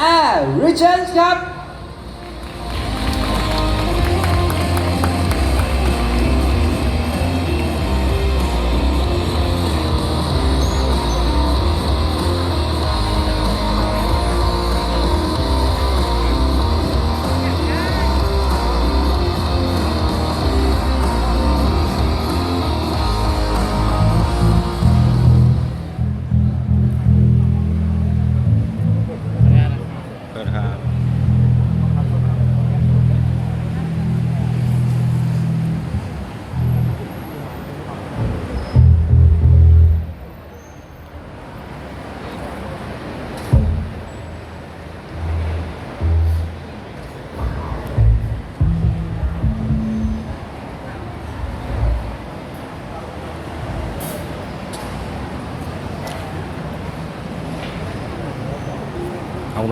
and Richard Cup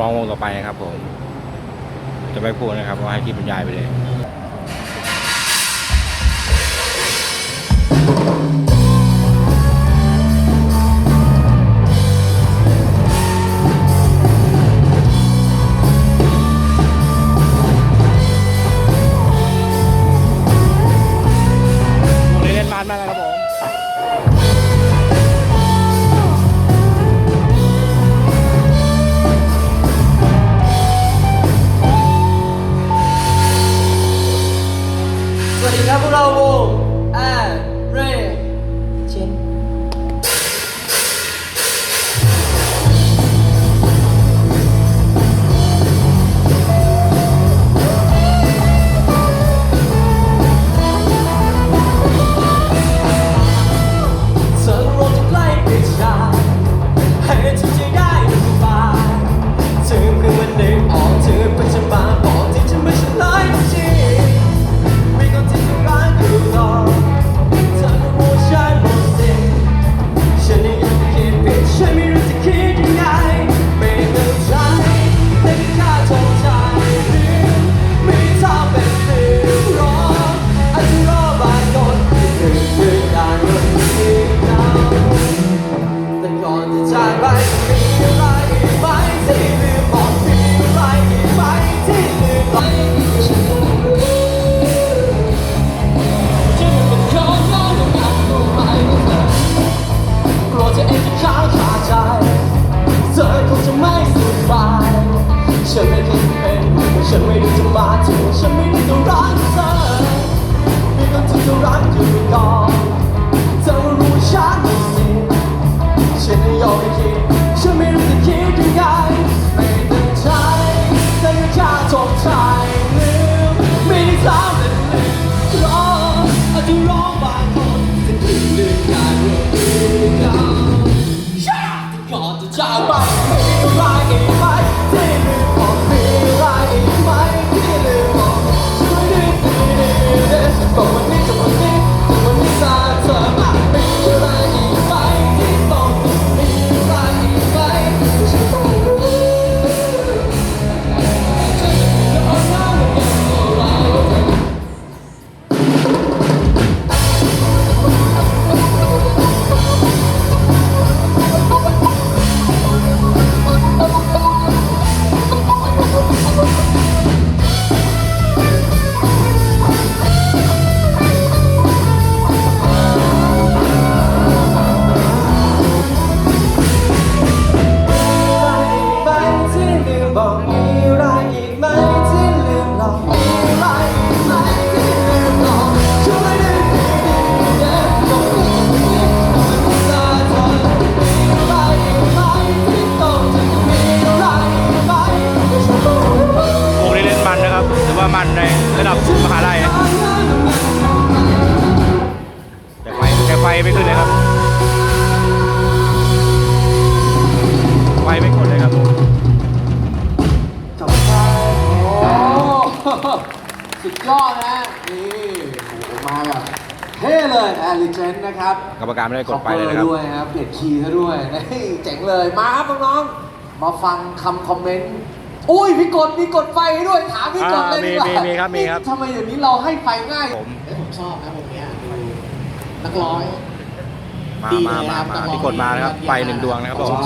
ร้องวงต่อไปนะครับผม จะไม่พูดนะครับว่าให้ที่บรรยายไปเลย ฉันไม่ต้องรักเธอไม่ต้องที่จะรักเธอไปก่อนเธอรู้ฉันสิฉันไม่ยอมให้คิดฉันไม่รู้จะคิดยังไงไม่ตั้งใจแต่ยังแค่ใจลืมไม่ได้ทำเลยรออาจจะร้องบางคนจะคิดลืมการรู้ ได้แต่ไฟแต่ไฟไม่ขึ้นเลยครับ ไฟไม่กดเลยครับผมสุดยอดนะนี่โอ้โมาแบบเท่เลยแอลิเจนนะครับกรรมการไม่ได้กดไปเลยครับด้วยครับเปลี่ยนคีย์ซะด้วยเจ๋งเลยมาครับน้องๆมาฟังคำคอมเมนต์ อุ้ยพี่กดมีกดไฟให้ด้วยถามพี่กดเลยดีกว่าอ่ามีมีครับมีครับ ทำไมอย่างนี้เราให้ไฟง่ายผม แล้ผมชอบนะผมเนี้ยนักร้อย มามามามาพี่กดมานะครับ ไฟหนึ่งดวงนะครับผมว้า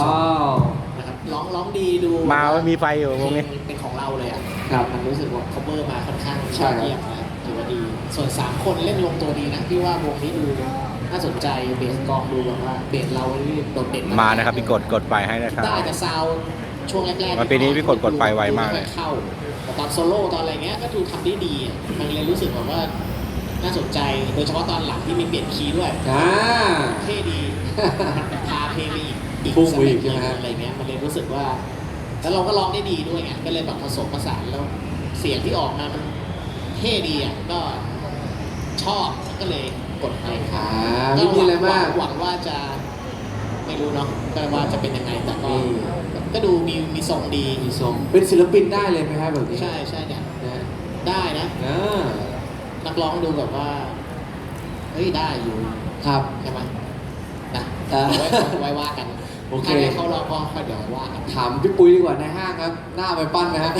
นะครับร้องร้องดีดูมาว่ามีไฟอยู่วงนี้ เป็นของเราเลยอะครับมันรู้สึกว่า cover มาค่อนข้างยอดเยี่ยมนะถือว่าดี ส่วนสามคนเล่นลงตัวดีนะพี่ว่าวงนี้ดูน่าสนใจเบสกองดูแบบว่าเบสเรานี่โดดเด่นมานะครับพี่กดกดไฟให้นะครับ ได้แต่ซาวด์ ช่วงแรกๆวันปีนี้พี่กดกดไฟไวมากเลยไเข้าแต่ตอนโซโล่ตอนอะไรเงี้ยก็ดูทำได้ดีอะมันเลยรู้สึกแบบว่าน่าสนใจ โดยเฉพาะตอนหลังที่มีเปลี่ยนคีย์ด้วยอ่าเท่ดีมันพาเพลงไปอีกอีกพุ่งสไปเต็อีปกหใช่นึ่ไหมงฮะอะไรเงี้ยมันเลยรู้สึกว่า แล้วเราก็ร้องได้ดีด้วยไงก็เลยแบบผสมผสานแล้วเสียงที่ออกมามันเท่ดีอะก็ชอบก็เลยกดให้อ่าไม่มีอะไรมากหวังว่าจะไม่รู้เนาะก็ว่าจะเป็นยังไงแต่ก็นี่ ก็ดูมีมีทรงดีมีทรงเป็นศิลปินได้เลยไหมครับแบบนี้ใช่ใช่เนี่ยนะได้นะอ่านักร้องดูแบบว่าเฮ้ยได้อยู่ครับใช่ไหมนะอ่าเอาไว้ไว้ว่ากันโอเค ถ้าให้เขารอก็ค่อยเดี๋ยวว่ากันถามพี่ปุ้ยดีกว่าในห้างครับ หน้าไปปั้นนะฮะ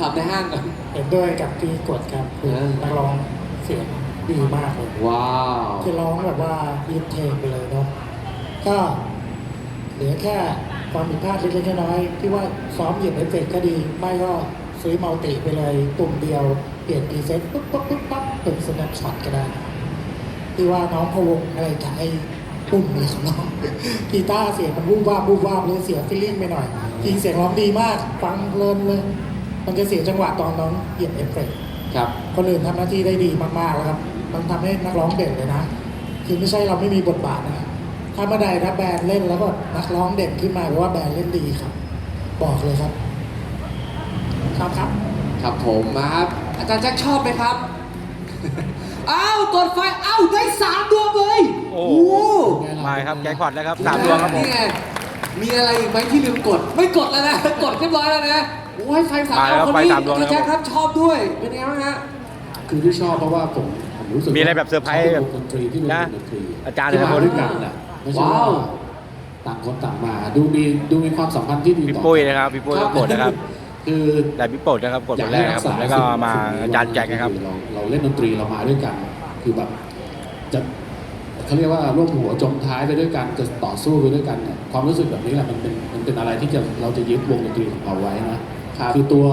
ถามในห้างก่อน เห็นด้วยกับที่กดครับคือเออ นักร้องเสียงดีมากเลยว้าวคือร้องแบบว่ายินเทงไปเลยเนาะก็เหลือแค่ ความผิดพลาดเล็กๆน้อยๆที่ว่าซ้อมเหยียบเอฟเฟกต์ก็ดี ไม่ก็ซื้อมัลติไปเลยปุ่มเดียว เปลี่ยนดีเซ็ตปุ๊บปุ๊บปุ๊บปั๊บเป็นสแนปช็อตก็ได้ที่ว่าน้องพะวงอะไรกับไอ้ปุ่มเลยของน้องกีตาร์เสียงมันวูบวาบวูบวาบเลยเสียฟิลลิ่งไปหน่อยจริงเสียงร้องดีมากฟังเพลินเลย มันจะเสียจังหวะตอนน้องเหยียบเอฟเฟกต์ครับคนอื่นทำหน้าที่ได้ดีมากๆแล้วครับ มันทำให้นักร้องเด่นเลยนะ คือไม่ใช่เราไม่มีบทบาทนะ ถ้าเมื่อใดถ้าแบรนด์เล่นแล้วก็นักร้องเด่นขึ้นมาแปลว่าแบรนด์เล่นดีครับ บอกเลยครับ ครับครับ ครับผมมาครับ อาจารย์แจ็คชอบไหมครับ อ้าวกดไฟอ้าวได้สามดวงเลยโอ้โหมาครับแจ็คพอตแล้วครับสามดวงครับผมนี่ไงมีอะไรอีกไหมที่ลืมกด ไม่กดแล้วนะ กดเรียบร้อยแล้วนะโอ้ยไฟสามมาดแล้ววคนไฟนี้สามดวงอาจารย์แจ็คแล้วครับชอบด้วยเป็นไงบ้างฮะ คือที่ชอบเพราะว่าผมผมรู้สึกมีอะไรแบบเซอร์ไพรส์ขาป็นวงดนตรีที่เป็นนะวงดนตรีอาจารย์ที่เลยครับมาด้วยกันน่ะ ไม่ใช่ว้าวว่าต่างคนต่างมาดูมีดูมีความสัมพันธ์ที่ดีพี่ต่อปุ้ยนะครับพี่ปุ้ยก็กดนะครับ คือแต่พี่โปรดนะครับกดคนแรกนะครับผมแล้วก็มาอาจารย์แจ็คนะครับ เราเราเล่นดนตรีเรามาด้วยกัน คือแบบจะเขาเรียกว่าร่วมหัวจมท้ายไปด้วยกันจะต่อสู้ไปด้วยกันเนี่ยความรู้สึกแบบนี้แหละมันเป็นมันเป็นอะไรที่จะเราจะยึดวงดนตรีของเราไว้นะคือตัว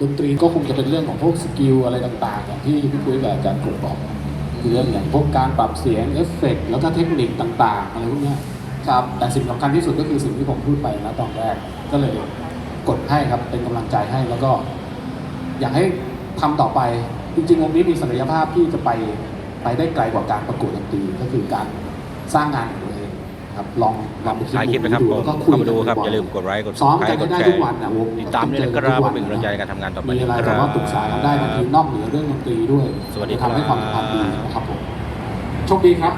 ดนตรีก็คงจะเป็นเรื่องของพวกสกิลอะไรต่างๆอย่างที่พี่ปุ้ยกับอาจารย์กดบอกคือ เรื่องอย่างพวกการปรับเสียงเอฟเฟกต์แล้วก็เทคนิคต่างๆอะไรพวกเนี้ยครับแต่สิ่งสำคัญที่สุดก็คือสิ่งที่ผมพูดไปนะตอนแรกก็เลยกดให้ครับเป็นกำลังใจให้แล้วก็ อยากให้ทำต่อไปจริงๆวงนี้มีศักยภาพที่จะไปไปได้ไกลกว่าการประกวดดนตรีก็คือการสร้างงานของ ตัวเองครับลองลองไปคิดถ่ายคลิปนะครับดูผมแล้วก็คุยเข้ามาดูครับนอย่าลืมกดไลค์กดซ้อม subscribe กันกดได้แชทุกร์วันนะวงติดตามด้วยนะครับเพื่อเป็นกำลังใจในการทำงานต่อไปมีอะไรคแต่รับว่าปรึกษากันได้บางทีนอกเหนือเรื่องดนตรีด้วยสวัสดีจะทำให้ครับความสัมพันธ์ดีนะครับผมโชคดีครับ